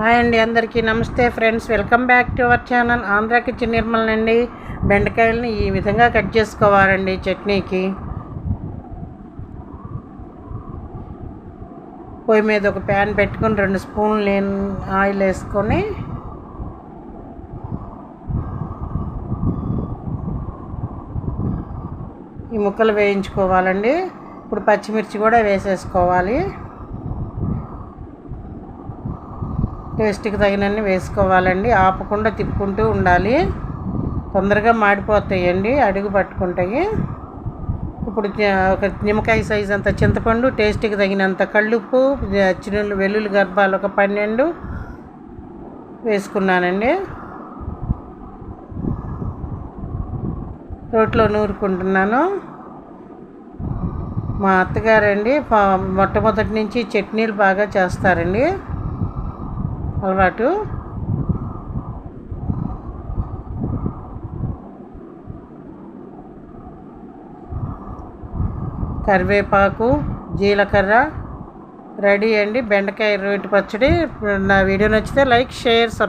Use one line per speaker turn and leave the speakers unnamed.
Hi అండి అందరికీ నమస్తే friends. Welcome back to our channel Andhra kitchen Nirmal అండి. బెండకాయలని ఈ విధంగా కట్ చేసుకోవాలండి చట్నీకి. పొయ్యి మీద ఒక ప్యాన్ పెట్టుకొని రెండు స్పూన్లు ఆయిల్ వేసుకొని ఈ ముక్కలు వేయించుకోవాలండి. ఇప్పుడు పచ్చిమిర్చి కూడా వేసేసుకోవాలి. టేస్ట్కి తగినన్ని వేసుకోవాలండి. ఆపకుండా తిప్పుకుంటూ ఉండాలి. తొందరగా మాడిపోతాయండి అడుగు పట్టుకుంటాయి. ఇప్పుడు ఒక నిమ్మకాయ సైజ్ అంత చింతపండు టేస్ట్కి తగినంత కళ్ళుప్పు చిన్న వెల్లుల్లి గర్భాలు ఒక పన్నెండు వేసుకున్నానండి. రోట్లో నూరుకుంటున్నాను. మా అత్తగారండి మొట్టమొదటి నుంచి చట్నీలు బాగా చేస్తారండి. అలవాటు. కరివేపాకు జీలకర్ర రెడీ అండి. బెండకాయ రోటి పచ్చడి. నా వీడియో నచ్చితే లైక్ షేర్ సబ్